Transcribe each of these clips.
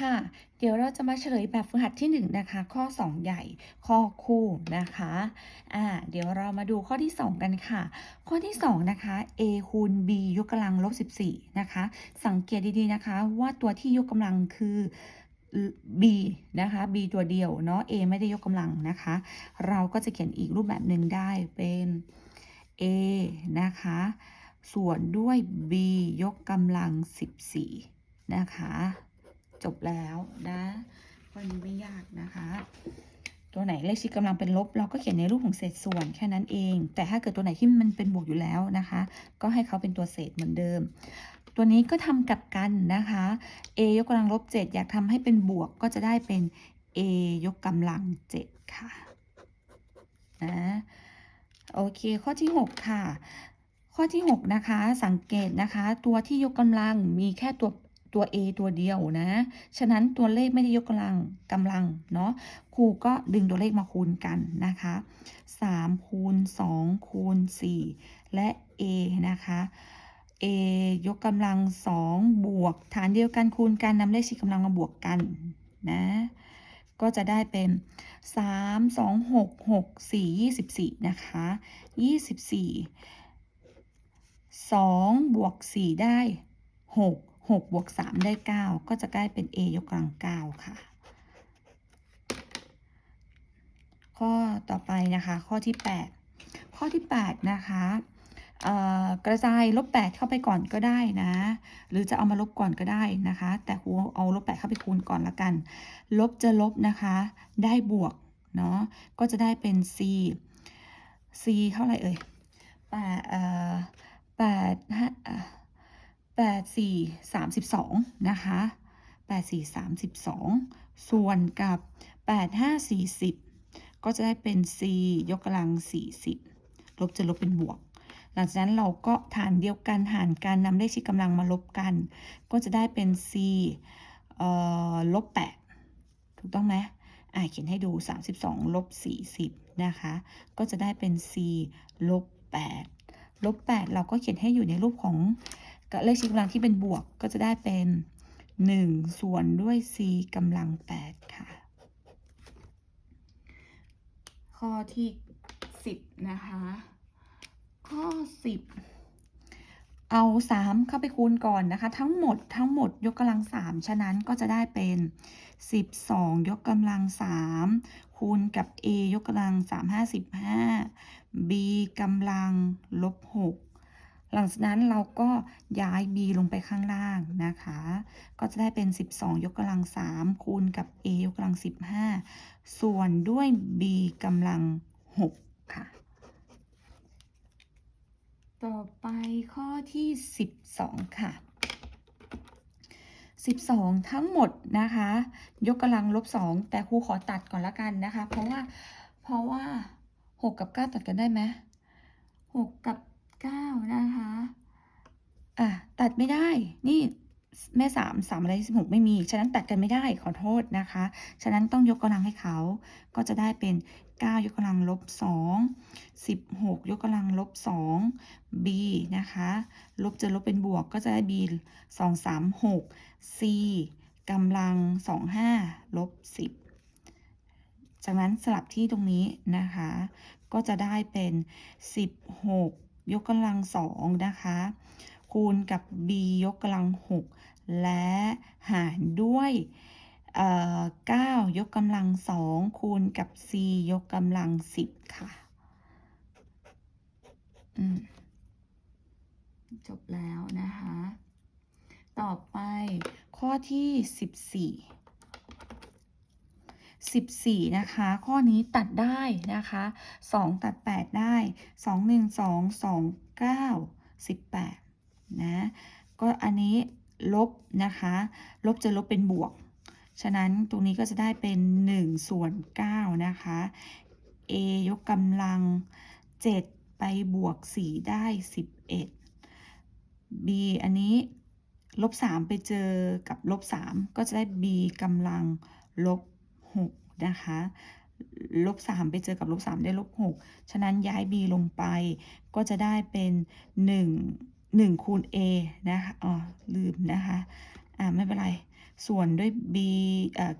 ค่ะ เดี๋ยวเราจะมาเฉลยแบบฝึกหัดที่ 1 นะคะ ข้อ 2 ใหญ่ ข้อคู่นะคะ อ่า เดี๋ยวเรามาดูข้อที่ 2 กันค่ะ ข้อที่ 2 นะคะ a คูณ b ยกกำลังลบ 14 นะคะ สังเกตดีๆนะคะว่าตัวที่ยกกำลังคือ b นะคะ b ตัวเดียวเนาะ a ไม่ได้ยกกำลังนะคะ เราก็จะเขียนอีกรูปแบบหนึ่งได้เป็น a นะคะ ส่วนด้วย b ยกกำลัง 14 นะคะ จบแล้วนะข้อนี้ไม่ยากนะคะ ตัวไหนเลขชี้กำลังเป็นลบ เราก็เขียนในรูปของเศษส่วนแค่นั้นเอง แต่ถ้าเกิดตัวไหนที่มันเป็นบวกอยู่แล้วนะคะ ก็ให้เขาเป็นตัวเศษเหมือนเดิม ตัวนี้ก็ทำกลับกันนะคะ a ยกกำลังลบ7อยากทำให้เป็นบวกก็จะได้เป็น a ยกกำลัง7ค่ะนะโอเค ข้อที่ 6 ค่ะ ข้อที่ 6 นะคะ สังเกตนะคะ ตัวที่ยกกำลังมีแค่ตัว ตัว a ตัวเดียวนะ ฉะนั้นตัวเลขไม่ได้ยกกำลังกำลังเนาะ ครูก็ดึงตัวเลขมาคูณกันนะคะ 3 คูณ 2 คูณ 4 และ a นะคะ a ยกกำลัง 2 บวก ฐานเดียวกันคูณกันนำเลขชี้กำลังมาบวกกันนะ ก็จะได้เป็น 3 2 6 6 4 24 นะคะ 24 2 บวก 4 ได้ 6 6บวก3ได้ 9 ก็จะกลายเป็น a ยกกำลัง 9 ค่ะ ข้อต่อไปนะคะ ข้อที่ 8 ข้อที่ 8 นะคะกระจายลบ8เข้าไปก่อนก็ได้นะ หรือจะเอามาลบก่อนก็ได้นะคะ แต่ครูเอาลบ8เข้าไปคูณก่อนละกัน ลบจะลบนะคะ ได้บวกเนาะก็จะได้เป็น c c เท่าไหร่เอ่ยแปดเอ่อแปดห้า แปดสี่สามสิบสองนะคะแปดสี่สามสิบสองส่วนกับแปดห้าสี่สิบก็จะได้เป็น c ยกกำลังสี่สิบลบจะลบเป็นบวก หลังจากนั้นเราก็ฐานเดียวกันหารกันนำเลขชี้กำลังมาลบกัน ก็จะได้เป็น c ลบแปดถูกต้องไหมอ่าเขียนให้ดู 32 ลบ 40 นะคะ ก็จะได้เป็น c ลบ 8 ลบ 8 เราก็เขียนให้อยู่ในรูปของ ก็เลขชี้กำลังที่เป็นบวกก็จะได้เป็น 1 ส่วนด้วย c กำลัง 8 ค่ะ ข้อที่ 10 นะคะ ข้อ 10 เอา 3 เข้าไปคูณก่อนนะคะ ทั้งหมดทั้งหมดยกกำลัง 3 ฉะนั้นก็จะได้เป็น 12 ยกกำลัง 3 คูณกับ a ยกกำลัง 3 55 b กำลังลบ 6 หลังจากนั้นเราก็ย้าย b ลงไปข้างล่างนะคะ ก็จะได้เป็น 12 ยกกำลัง 3 คูณกับ a ยกกำลัง 15 ส่วนด้วย b กำลัง 6 ค่ะ ต่อไปข้อที่ 12 ค่ะ 12 ทั้งหมดนะคะ ยกกำลังลบ 2 แต่ครูขอตัดก่อนละกันนะคะ เพราะว่าเพราะว่า 6 กับ 9 ตัดกันได้ไหม6กับ 9 นะคะ อะ ตัดไม่ได้ นี่แม่สามสามอะไรสิบหกไม่มี ฉะนั้นตัดกันไม่ได้ขอโทษนะคะ ฉะนั้นต้องยกกำลังให้เขา ก็จะได้เป็น 9 ยกกำลังลบ2 16 ยกกำลังลบ2 b นะคะ ลบจะลบเป็นบวกก็จะได้ b 2 3 6 c กำลัง 25ลบ10 จากนั้นสลับที่ตรงนี้นะคะ ก็จะได้เป็น 16 ยกกำลัง2นะคะ คูณกับ b ยกกำลัง6และหารด้วยเอ่อ9ยกกำลัง2คูณกับ c ยกกำลัง10ค่ะจบแล้วนะคะ ต่อไปข้อที่ 14 14 นะคะ ข้อนี้ตัดได้นะคะ 2 ตัด 8 ได้ 2 1 2 2 9 18 นะ ก็อันนี้ลบนะคะ ลบจะลบเป็นบวก ฉะนั้นตรงนี้ก็จะได้เป็น 1 ส่วน 9 นะคะ a ยกกำลัง 7 ไปบวก 4 ได้ 11 b อันนี้ลบ3ไปเจอกับลบ3ก็จะได้ b กำลังลบ6 นะคะลบ3ไปเจอกับลบ3ได้ลบ6ฉะนั้นย้าย b ลงไป ก็จะได้เป็น1 1คูณ a นะคะอ๋อลืมนะคะอ่าไม่เป็นไร ส่วนด้วย b เอ่อ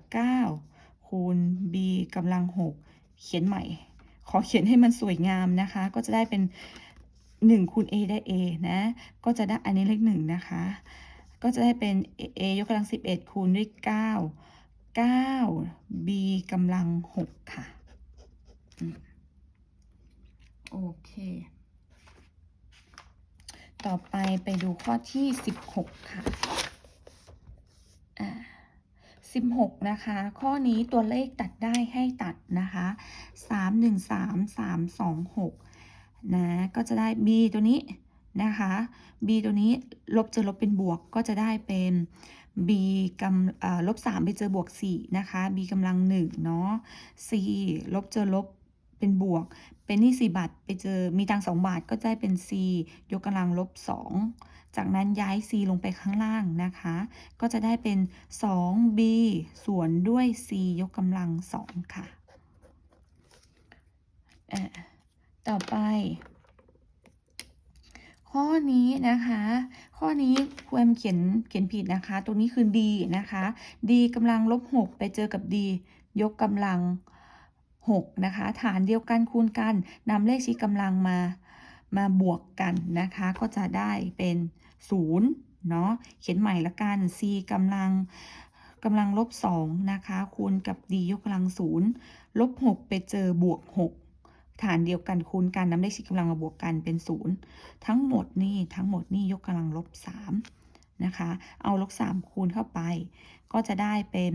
9คูณ b กำลัง 6 เขียนใหม่ ขอเขียนให้มันสวยงามนะคะ ก็จะได้เป็น 1คูณ a ได้ a นะ ก็จะได้อันนี้เลข1นะคะ ก็จะได้เป็น a ยกกำลัง 11 คูณด้วย 9 9 b กำลัง 6 ค่ะ โอเค ต่อไปไปดูข้อที่ 16 ค่ะ16 นะคะ ข้อนี้ตัวเลขตัดได้ให้ตัดนะคะ 3 1 3 3 2 6 นะ ก็จะได้ b ตัวนี้นะคะ b ตัวนี้ลบจอลบเป็นบวกก็จะได้เป็น b กำอ่าลบ3ไปเจอบวก4นะคะ b กำลัง1เนาะ c ลบเจอลบเป็นบวก เป็นนี่4บาทไปเจอมีตังค์2บาทก็จะได้เป็น c ยกกำลังลบ2จากนั้นย้าย c ลงไปข้างล่างนะคะ ก็จะได้เป็น 2b ส่วนด้วย c ยกกำลัง2ค่ะอะ ต่อไป ข้อนี้นะคะ ข้อนี้ครูแอมเขียนเขียนผิดนะคะ ตรงนี้คือ d นะคะ d กำลังลบ6ไปเจอกับ d ยกกำลัง6นะคะ ฐานเดียวกันคูณกันนำเลขชี้กำลังมามาบวกกันนะคะ ก็จะได้เป็น0เนาะเขียนใหม่ละกัน c กำลังกำลังลบ2นะคะ คูณกับ d ยกกำลัง0ลบ6ไปเจอบวก6 ฐานเดียวกันคูณกันนำเลขชี้กำลังมาบวกกันเป็น0ทั้งหมดนี่ทั้งหมดนี่ยกกำลังลบ3นะคะ เอาลบ3คูณเข้าไป ก็จะได้เป็น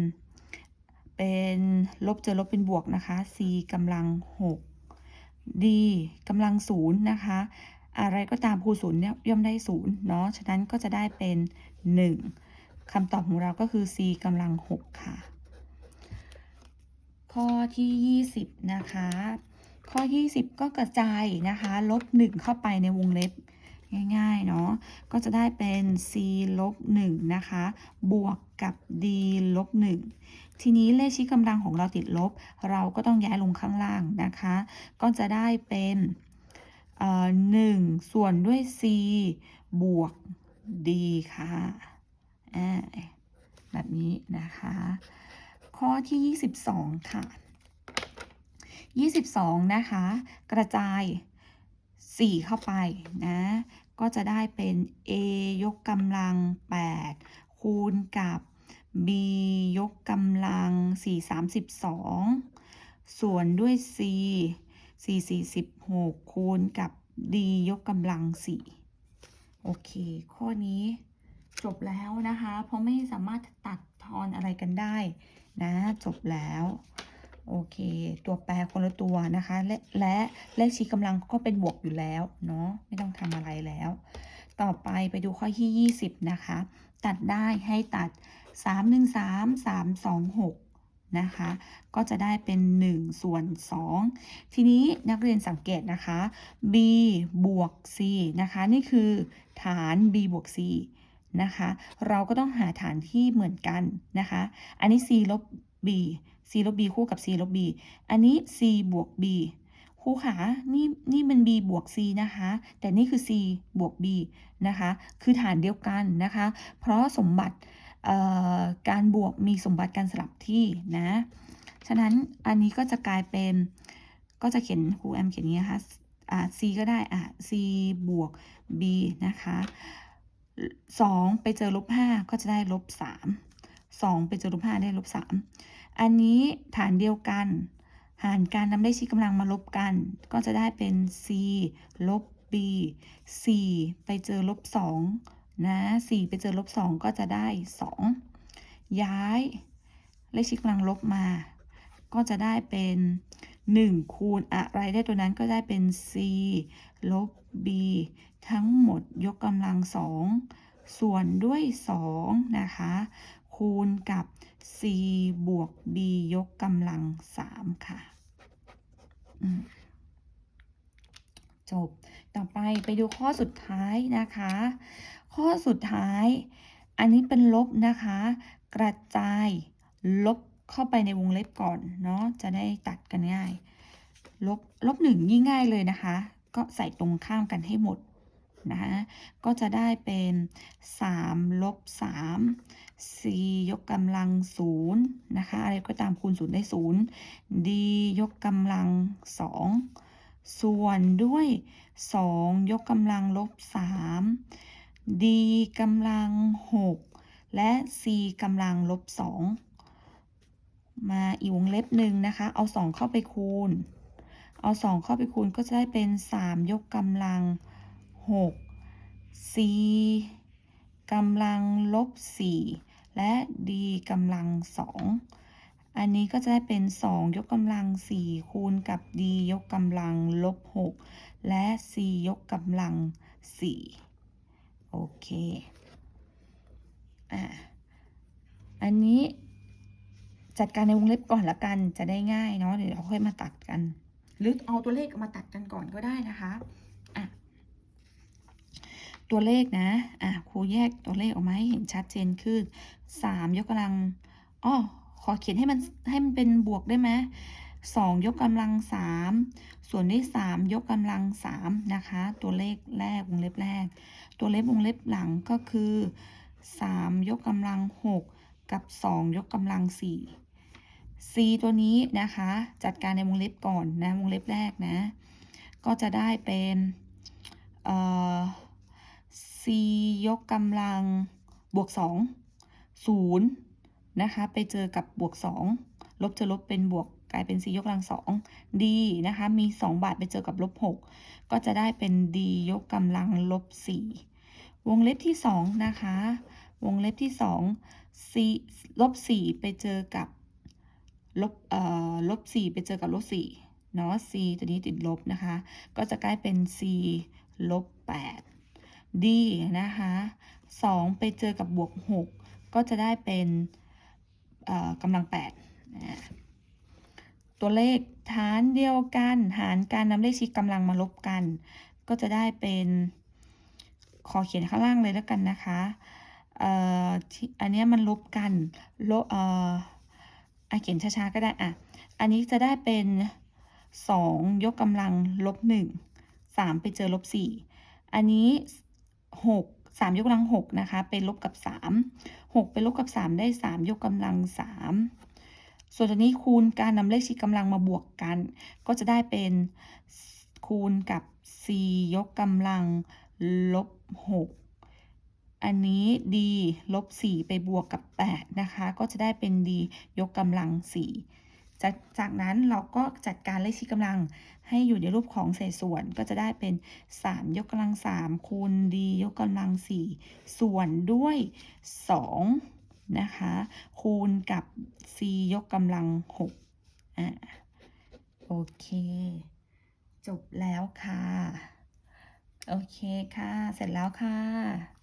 เป็นลบเจอลบเป็นบวกนะคะ c กำลัง6 d กำลัง0นะคะ อะไรก็ตามคูณศูนย์เนี่ยย่อมได้0เนาะฉะนั้นก็จะได้เป็น1คำตอบของเราก็คือ c กำลัง6ค่ะ ข้อที่20นะคะ ข้อ20ก็กระจายนะคะ ลบ 1 เข้าไปในวงเล็บง่ายๆเนาะ ก็จะได้เป็น c ลบ1นะคะ บวกกับ d ลบ1ทีนี้เลขชี้กำลังของเราติดลบ เราก็ต้องย้ายลงข้างล่างนะคะ ก็จะได้เป็นเอ่อ1ส่วนด้วย c บวก d ค่ะ แบบนี้นะคะ ข้อที่ 22 ค่ะ 22 นะคะ กระจาย 4 เข้าไปนะ ก็จะได้เป็น a ยกกำลัง 8 คูณกับ b ยกกำลัง 4 32 ส่วนด้วย c 4 46 คูณกับ d ยกกำลัง 4 โอเค ข้อนี้จบแล้วนะคะ เพราะไม่สามารถตัดทอนอะไรกันได้นะ จบแล้ว โอเค ตัวแปรคนละตัวนะคะ และและเลขชี้กำลังก็เป็นบวกอยู่แล้วเนาะไม่ต้องทำอะไรแล้ว ต่อไปไปดูข้อที่ 20 นะคะ ตัดได้ให้ตัด 3 1 3 3 2 6 นะคะ ก็จะได้เป็น 1 ส่วน 2 ทีนี้นักเรียนสังเกตนะคะ b บวก c นะคะ นี่คือฐาน b บวก c นะคะ เราก็ต้องหาฐานที่เหมือนกันนะคะ อันนี้ c ลบ b c ลบ b คู่กับ c ลบ b อันนี้ c บวก b ครูขานี่นี่มัน b บวก c นะคะ แต่นี่คือ c บวก b นะคะ คือฐานเดียวกันนะคะ เพราะสมบัติการบวกมีสมบัติการสลับที่นะ ฉะนั้นอันนี้ก็จะกลายเป็น ก็จะเขียนครูแอมเขียนอย่างนี้นะคะอ่า c ก็ได้อะ c บวก b นะคะ2ไปเจอลบ5ก็จะได้ลบ3 2ไปเจอลบ5ได้ลบ3 อันนี้ฐานเดียวกัน หารการนำเลขชี้กำลังมาลบกัน ก็จะได้เป็น c ลบ b 4 ไปเจอลบ2นะ4ไปเจอลบ2ก็จะได้ 2 ย้ายเลขชี้กำลังลบมา ก็จะได้เป็น 1 คูณอะไรได้ตัวนั้นก็ได้เป็น c ลบ b ทั้งหมดยกกำลัง 2 ส่วนด้วย 2 นะคะ คูณกับ c บวก b ยกกำลัง3ค่ะ จบ ต่อไปไปดูข้อสุดท้ายนะคะ ข้อสุดท้าย อันนี้เป็นลบนะคะ กระจายลบเข้าไปในวงเล็บก่อนเนาะ จะได้ตัดกันง่าย ลบลบหนึ่งยิ่งง่ายเลยนะคะ ก็ใส่ตรงข้ามกันให้หมด นะคะก็จะได้เป็น3ลบ3 c ยกกำลังศูนย์นะคะอะไรก็ตามคูณศูนย์ได้ศูนย์ d ยกกำลังสองส่วนด้วยสองยกกำลังลบสาม d กำลังหกและ c กำลังลบสองมาอีกวงเล็บหนึ่งนะคะ เอาสองเข้าไปคูณ เอาสองเข้าไปคูณก็จะได้เป็นสามยกกำลัง หก c กำลังลบสี่และ d กำลังสองอันนี้ก็จะได้เป็น 2 ยกกำลัง 4 คูณกับ d ยกกำลังลบ 6 และ c ยกกำลัง 4 โอเค อะ อันนี้จัดการในวงเล็บก่อนละกันจะได้ง่ายเนาะเดี๋ยวเราค่อยมาตัดกัน หรือเอาตัวเลขมาตัดกันก่อนก็ได้นะคะอะ ตัวเลขนะ อะครูแยกตัวเลขออกมาให้เห็นชัดเจนขึ้น3ยกกำลังอ้อขอเขียนให้มันให้มันเป็นบวกได้ไหมสองยกกำลังสามส่วนด้วยสามยกกำลังสามนะคะ ตัวเลขแรกวงเล็บแรก ตัวเล็บวงเล็บหลังก็คือสามยกกำลังหกกับสองยกกำลังสี่ c ตัวนี้นะคะ จัดการในวงเล็บก่อนนะวงเล็บแรกนะ ก็จะได้เป็นเอ่อ c ยกกำลังบวกสองศูนย์นะคะไปเจอกับบวกสองลบจอลบเป็นบวกกลายเป็น c ยกกำลังสอง d นะคะมีสองบาทไปเจอกับลบหกก็จะได้เป็น d ยกกำลังลบสี่วงเล็บที่สองนะคะ วงเล็บที่สอง c ลบสี่ไปเจอกับลบเอ่อลบสี่ไปเจอกับลบสี่เนาะ c ตัวนี้ติดลบนะคะ ก็จะกลายเป็น c ลบแปด d นะคะสองไปเจอกับบวกหกก็จะได้เป็นกำลังแปดนะตัวเลขฐานเดียวกัน หารการนำเลขชี้กำลังมาลบกัน ก็จะได้เป็นขอเขียนข้างล่างเลยแล้วกันนะคะอ,อ,อันนี้มันลบกันลบเอ่อเขียนช้าๆก็ได้อะอันนี้จะได้เป็นสองยกกำลังลบหนึ่งสามไปเจอลบสี่อันนี้ หกสามยกกำลังหกนะคะไปลบกับสามหกไปลบกับสามได้สามยกกำลังสามส่วนตัวนี้คูณการนำเลขชี้กำลังมาบวกกัน ก็จะได้เป็นคูณกับ c ยกกำลังลบหกอันนี้ d ลบสี่ไปบวกกับแปดนะคะ ก็จะได้เป็น d ยกกำลังสี่ จากจากนั้นเราก็จัดการเลขชี้กำลังให้อยู่ในรูปของเศษส่วนก็จะได้เป็น 3 ยกกำลัง 3 คูณ d ยกกำลัง 4 ส่วนด้วย 2 นะคะ คูณกับ c ยกกำลัง 6 อะ โอเค จบแล้วค่ะ โอเคค่ะ เสร็จแล้วค่ะ